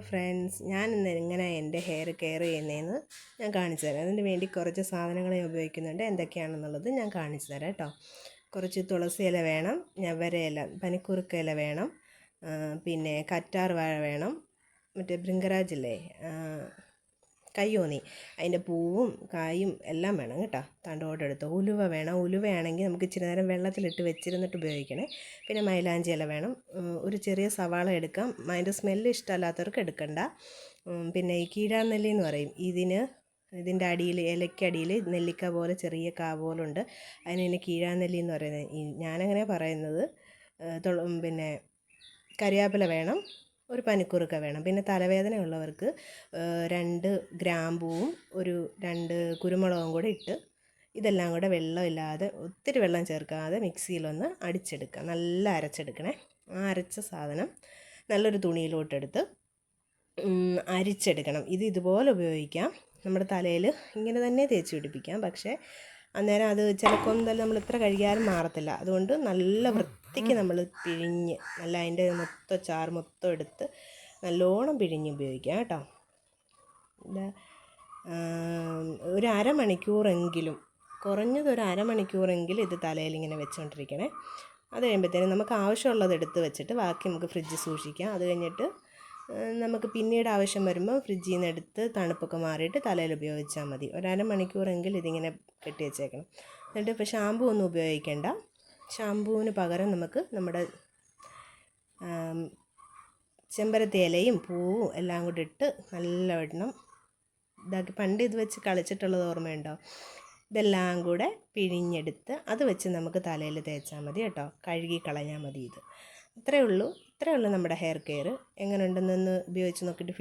Friends ഞാൻ ഇന്ന് എങ്ങനെ എന്റെ ഹെയർ കെയർ ചെയ്യുന്നതെന്ന് ഞാൻ കാണിച്ചു തരാം. അതിന് വേണ്ടി കുറച്ച് സാധനങ്ങൾ ഞാൻ ഉപയോഗിക്കുന്നുണ്ട്. എന്തൊക്കെയാണെന്നുള്ളത് ഞാൻ കാണിച്ചു തരാം കേട്ടോ. കുറച്ച് തുളസി ഇല വേണം ഞവര ഇല പനിക്കുറുക്ക ഇല വേണം പിന്നെ കറ്റാർ വാഴ വേണം മറ്റേ ഭൃംഗരാജില്ലേ കയ്യോന്നി. അതിന്റെ പൂവും കായും എല്ലാം വേണം കേട്ടോ. തണ്ടോടെടുത്ത് ഉലുവ വേണം. ഉലുവയാണെങ്കിൽ നമുക്ക് ഇച്ചിരി നേരം വെള്ളത്തിലിട്ട് വെച്ചിരുന്നിട്ട് ഉപയോഗിക്കണേ. പിന്നെ മൈലാഞ്ചി ഇല വേണം. ഒരു ചെറിയ സവാള എടുക്കാം. അതിന്റെ സ്മെല്ല് ഇഷ്ടമല്ലാത്തവർക്ക് എടുക്കണ്ട. പിന്നെ ഈ കീഴാനെല്ലി എന്ന് പറയും. ഇതിന് ഇതിന്റെ അടിയിൽ ഇലയ്ക്കടിയിൽ നെല്ലിക്ക പോലെ ചെറിയ കാ പോലുണ്ട്. അതിന് ഇനി കീഴാനെല്ലി എന്ന് പറയുന്നത്. ഞാനങ്ങനെ പറയുന്നത് പിന്നെ കരിയാപ്പില വേണം. ഒരു പനിക്കുറുക്ക വേണം. പിന്നെ തലവേദന ഉള്ളവർക്ക് രണ്ട് ഗ്രാമ്പൂവും ഒരു രണ്ട് കുരുമുളകും കൂടെ ഇട്ട് ഇതെല്ലാം കൂടെ വെള്ളമില്ലാതെ ഒത്തിരി വെള്ളം ചേർക്കാതെ മിക്സിയിലൊന്ന് അടിച്ചെടുക്കുക. നല്ല അരച്ചെടുക്കണേ. ആ അരച്ച സാധനം നല്ലൊരു തുണിയിലോട്ടെടുത്ത് അരിച്ചെടുക്കണം. ഇത് ഇതുപോലെ ഉപയോഗിക്കാം. നമ്മുടെ തലയിൽ ഇങ്ങനെ തന്നെ തേച്ച് പിടിപ്പിക്കാം. പക്ഷേ അന്നേരം അത് ചിലപ്പോൾ എന്തായാലും നമ്മൾ ഇത്ര കഴുകിയാലും മാറത്തില്ല. അതുകൊണ്ട് നല്ല വൃത്തിക്ക് നമ്മൾ പിഴിഞ്ഞ് നല്ല അതിന്റെ മൊത്തം ചാറ് മൊത്തം എടുത്ത് നല്ലോണം പിഴിഞ്ഞ് ഉപയോഗിക്കാം കേട്ടോ. ഒരു അരമണിക്കൂറെങ്കിലും കുറഞ്ഞത് ഒരു അരമണിക്കൂറെങ്കിലും ഇത് തലയിൽ ഇങ്ങനെ വെച്ചുകൊണ്ടിരിക്കണേ അത് കഴിയുമ്പോഴത്തേനും നമുക്ക് ആവശ്യമുള്ളത് എടുത്ത് വെച്ചിട്ട് ബാക്കി നമുക്ക് ഫ്രിഡ്ജ് സൂക്ഷിക്കാം. അത് കഴിഞ്ഞിട്ട് നമുക്ക് പിന്നീട് ആവശ്യം വരുമ്പോൾ ഫ്രിഡ്ജിൽ നിന്ന് എടുത്ത് തണുപ്പൊക്കെ മാറിയിട്ട് തലയിൽ ഉപയോഗിച്ചാൽ മതി. ഒരു അരമണിക്കൂറെങ്കിലും ഇതിങ്ങനെ കെട്ടി വെച്ചേക്കണം. എന്നിട്ട് ഇപ്പോൾ ഷാമ്പു ഒന്നും ഉപയോഗിക്കേണ്ട. ഷാമ്പുവിന് പകരം നമുക്ക് നമ്മുടെ ചെമ്പരത്തി ഇലയും പൂവും എല്ലാം കൂടി ഇട്ട് നല്ലവണ്ണം ഇതാക്കി പണ്ട് ഇത് വെച്ച് കളിച്ചിട്ടുള്ളത് ഓർമ്മയുണ്ടോ? ഇതെല്ലാം കൂടെ പിഴിഞ്ഞെടുത്ത് അത് വെച്ച് നമുക്ക് തലയിൽ തേച്ചാൽ മതി കേട്ടോ. കഴുകി കളഞ്ഞാൽ മതി ഇത്. ഇത്രയേ ഉള്ളൂ. ഇത്രയേ ഉള്ളൂ നമ്മുടെ ഹെയർ കെയർ. എങ്ങനെ ഉണ്ടെന്നൊന്ന് ഉപയോഗിച്ച് നോക്കിയിട്ട്